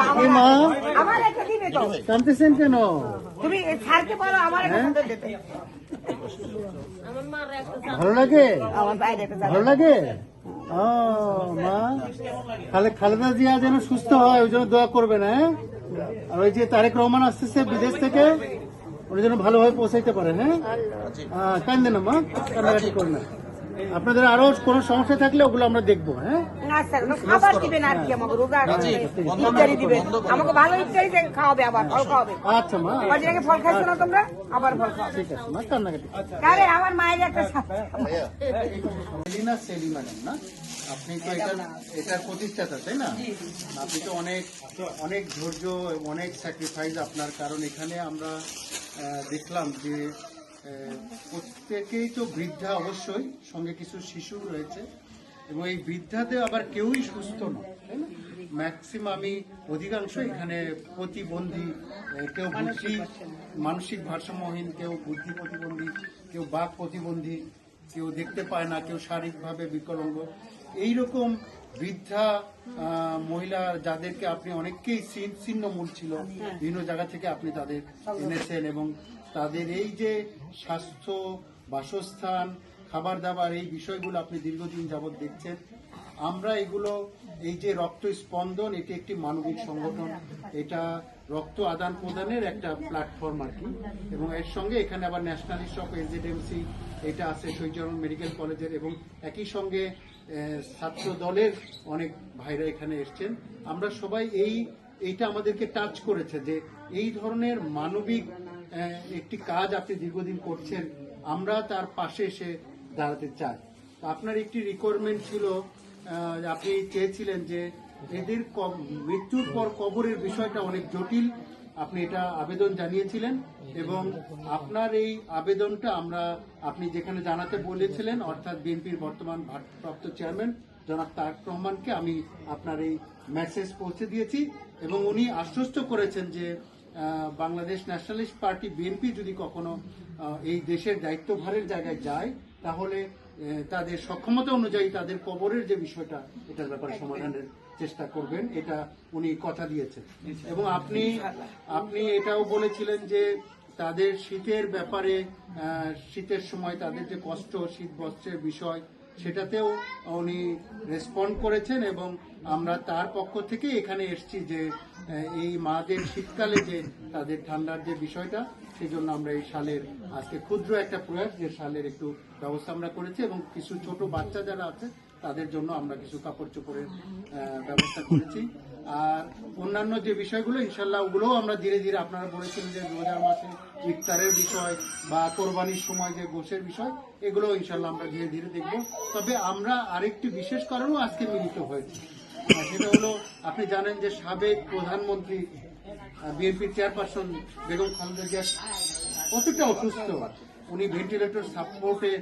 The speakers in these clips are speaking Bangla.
মা আমার একটা দিবে তো। কানতেছেন কেন? তুমি ছাড়তে পারো আমার একটা হ্যাঁ? সুন্দর দিতে। ভালো লাগে? ভালো লাগে? ও মা। খালে খালেদা জিয়া যেন সুস্থ হয় ওই জন্য দোয়া করবেন হ্যাঁ? আর ওই যে তারেক রহমান আসতেছে বিদেশ থেকে উনি যেন ভালোভাবে পৌঁছাইতে পারেন হ্যাঁ? আহ, কান্দে না মা। কান্নাকাটি করেন না। আপনাদের আরও কোনো সমস্যা থাকলে ওগুলো আমরা দেখব হ্যাঁ? না স্যার খাবার দিবেন আর কি আমাকে রোজা ইফতারি দিবে আমাকে ভালো ইফতারি খাওয়াবে আবার ফল খাওয়াবে। আচ্ছা মা। কদিন আগে ফল খাইছো না তোমরা আবার ফল খাওয়াবে। ঠিক আছে মা কান্নাকাটি। আরে আমার মায়ের একটা সা- সেলিনা সেলি ম্যাডাম না? আপনি তো এটার এটার প্রতিষ্ঠাতা তাই না? আপনি তো অনেক অনেক ধৈর্য অনেক স্যাক্রিফাইস আপনার কারণ এখানে আমরা আহ, দেখলাম যে প্রত্যেকেই তো বৃদ্ধা অবশ্যই সঙ্গে কিছু শিশু রয়েছে। এবং এই বৃদ্ধাদের আবার কেউই সুস্থ নয় তাই না? ম্যাক্সিমামই অধিকাংশ এখানে প্রতিবন্ধী কেউ বুদ্ধি মানসিক ভারসাম্যহীন কেউ বুদ্ধি প্রতিবন্ধী কেউ বাক প্রতিবন্ধী কেউ দেখতে পায় না কেউ শারীরিকভাবে বিকলাঙ্গ। এইরকম বৃদ্ধা মহিলা যাদেরকে আপনি অনেককেই ছিন্ন- ছিন্নমূল ছিল বিভিন্ন জায়গা থেকে আপনি তাদের এনেছেন এবং তাদের এই যে স্বাস্থ্য, বাসস্থান খাবার দাবার এই বিষয়গুলো আপনি দীর্ঘদিন যাবৎ দেখছেন, আমরা এগুলো, এই যে রক্ত স্পন্দন এটি একটি মানবিক সংগঠন, এটা রক্ত আদান প্রদানের একটা প্ল্যাটফর্ম আর কি। এবং এর সঙ্গে এখানে আবার ন্যাশনালিস্ট অফ এনজেডএমসি এটা আছে শহীদচরণ মেডিকেল কলেজের, এবং একই সঙ্গে ছাত্র দলের অনেক ভাইরা এখানে এসছেন। আমরা সবাই এই, এইটা আমাদেরকে টাচ করেছে যে এই ধরনের মানবিক একটি কাজ আপনি দীর্ঘদিন করছেন, আমরা তার পাশে এসে দাঁড়াতে চাই। আপনার একটি রিকোয়ারমেন্ট ছিল আপনি চেয়েছিলেন যে এদের মৃত্যুর পর কবরের বিষয়টা অনেক জটিল, আপনি এটা আবেদন জানিয়েছিলেন এবং আপনার এই আবেদনটা আমরা, আপনি যেখানে জানাতে বলেছিলেন, অর্থাৎ বিএনপির বর্তমান ভারপ্রাপ্ত চেয়ারম্যান জনাব তারেক রহমানকে, আমি আপনার এই মেসেজ পৌঁছে দিয়েছি এবং উনি আশ্বস্ত করেছেন যে বাংলাদেশ ন্যাশনালিস্ট পার্টি বিএনপি যদি কখনো এই দেশের দায়িত্বভারের জায়গায় যায় তাহলে তাদের সক্ষমতা অনুযায়ী তাদের কবরের যে বিষয়টা এটার ব্যাপারে সমাধানের চেষ্টা করবেন এটা উনি কথা দিয়েছেন। এবং আপনি আপনি এটাও বলেছিলেন যে তাদের শীতের ব্যাপারে শীতের সময় তাদের যে কষ্ট শীত বস্ত্রের বিষয় সেটাতেও উনি রেসপন্ড করেছেন এবং আমরা তার পক্ষ থেকে এখানে এসছি যে এই মাদের শীতকালে যে তাদের ঠান্ডার যে বিষয়টা সেই জন্য আমরা এই শালের আজকে ক্ষুদ্র একটা প্রয়াস, যে শালের একটু ব্যবস্থা আমরা করেছি এবং কিছু ছোট বাচ্চা যারা আছে, তাদের জন্য আমরা কিছু কাপড় চোপড়ের ব্যবস্থা করেছি। আর অন্যান্য যে বিষয়গুলো, ইনশাল্লাহ ওগুলোও আমরা ধীরে ধীরে, আপনারা বলেছিলেন যে রোজার মাসে ইফতারের বিষয় বা কোরবানির সময় যে গোশের বিষয় এগুলো ইনশাল্লাহ আমরা ধীরে ধীরে দেখব। তবে আমরা আরেকটি বিশেষ কারণেও আজকে মিলিত হয়েছি। সেটা হলো, আপনি জানেন যে সাবেক প্রধানমন্ত্রী বিএনপির চেয়ারপারসন বেগম খালেদা জিয়া কতটা অসুস্থ? উনি ভেন্টিলেটর সাপোর্টে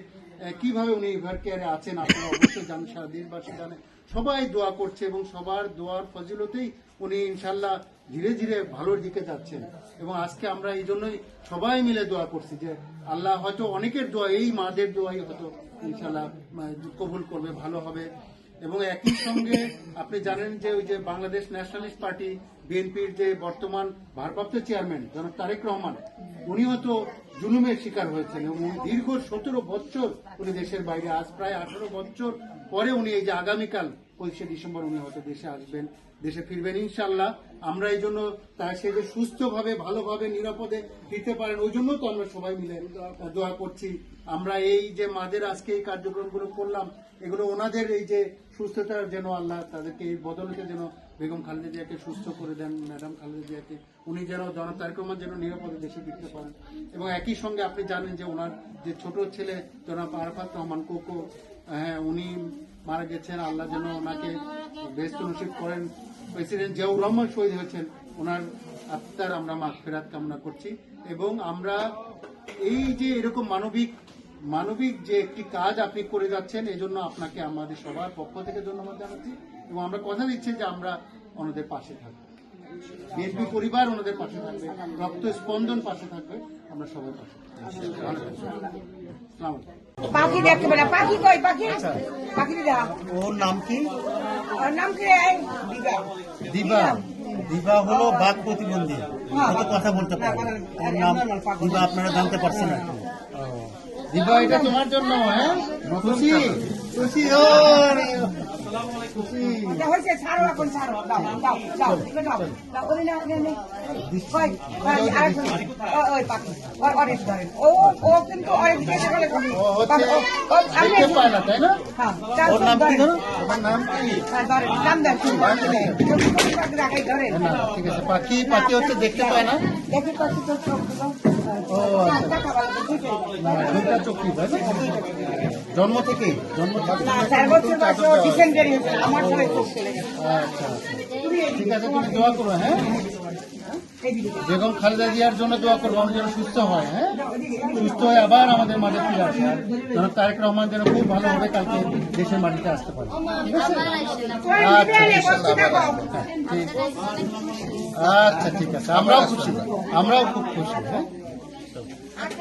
কীভাবে উনি ইভার কেয়ারে আছেন আপনারা অবশ্যই জানেন, সারা দেশবাসী জানে। সবাই দোয়া করছে এবং সবার দোয়ার ফজিলতেই উনি ইনশাল্লাহ ধীরে ধীরে ভালোর দিকে যাচ্ছেন। এবং আজকে আমরা এই জন্যই সবাই মিলে দোয়া করছি যে আল্লাহ হয়তো অনেকের দোয়া, এই মাদের দোয়াই হয়তো ইনশাল্লাহ কবুল করবে, ভালো হবে। এবং একই সঙ্গে আপনি জানেন যে ওই যে বাংলাদেশ ন্যাশনালিস্ট পার্টি, বিএনপির যে বর্তমান ভারপ্রাপ্ত চেয়ারম্যান, জনাব তারেক রহমান, উনিও তো জুলুমের শিকার হয়েছেন এবং উনি দীর্ঘ সতেরো বছর উনি দেশের বাইরে, আজ প্রায় আঠারো বছর পরে উনি এই যে আগামীকাল পঁচিশে ডিসেম্বর উনি হয়তো দেশে আসবেন, দেশে ফিরবেন ইনশাল্লাহ আমরা এই জন্য তার সে যে সুস্থভাবে, ভালোভাবে, নিরাপদে দিতে পারেন, ওই জন্য তো আমরা সবাই মিলে দোয়া করছি। আমরা এই যে মাদের আজকে এই কার্যক্রমগুলো করলাম এগুলো ওনাদের এই যে সুস্থতার যেন আল্লাহ তাদেরকে এই বদলকে যেন বেগম খালেদা জিয়াকে সুস্থ করে দেন, ম্যাডাম খালেদা জিয়াকে, উনি যেন জনাব যেন নিরাপদে দেশে ফিরতে পারেন। এবং একই সঙ্গে আপনি জানেন যে ওনার যে ছোট ছেলে জনাব আরফাত রহমান কোকো হ্যাঁ উনি মারা গেছেন, আল্লাহ যেন ওনাকে বেস্ত নসিব করেন। প্রেসিডেন্ট জিয়াউর রহমান শহীদ হয়েছেন, ওনার আত্মার আমরা মাগ ফেরাত কামনা করছি। এবং আমরা এই যে এরকম মানবিক মানবিক যে একটি কাজ আপনি করে যাচ্ছেন এজন্য আপনাকে আমাদের সবার পক্ষ থেকে ধন্যবাদ জানাচ্ছি এবং আমরা কথা দিচ্ছি যে আমরা ওনাদের পাশে থাকব। বিএনপি পরিবার ওনাদের পাশে থাকবে রক্ত স্পন্দন পাশে থাকবে আমরা সবাই পাশে। পাখি দেখতে পেলে পাখি কই? পাখি? পাখি দেখা ওর নাম কি? ওর নাম কি দিবা। দিবা দিবা হলো বাঘ প্রতিবন্ধী। কথা বলতে পারে? ওর নাম দিবা আপনারা জানতে পারছেন। দিবা এটা তোমার জন্য হ্যাঁ? খুশি? খুশি দেখতে পায় না তাই না? ওর নাম কি ধরো? তোমার নাম কি? ধরেন নাম দেন কি রাখাই ধরেন। না ঠিক আছে পাখি পাখি হচ্ছে দেখতে পায় না। দেখি পাখি তো ও দুইটা তাই না জন্ম থেকেই জন্ম থেকে আচ্ছা আচ্ছা। ঠিক আছে তুমি দোয়া করো হ্যাঁ? বেগম খালেদা জিয়ার জন্য দোয়া করব আমি যেন সুস্থ হয় হ্যাঁ? সুস্থ হয়ে আবার আমাদের মাঝে ফিরে আসে যেন তারেক রহমান যেন খুব ভালোভাবে কালকে দেশের মাটিতে আসতে পারে। ঠিক আছে? আচ্ছা আচ্ছা ঠিক আছে আমরাও খুশি। আমরাও খুব খুশি হ্যাঁ?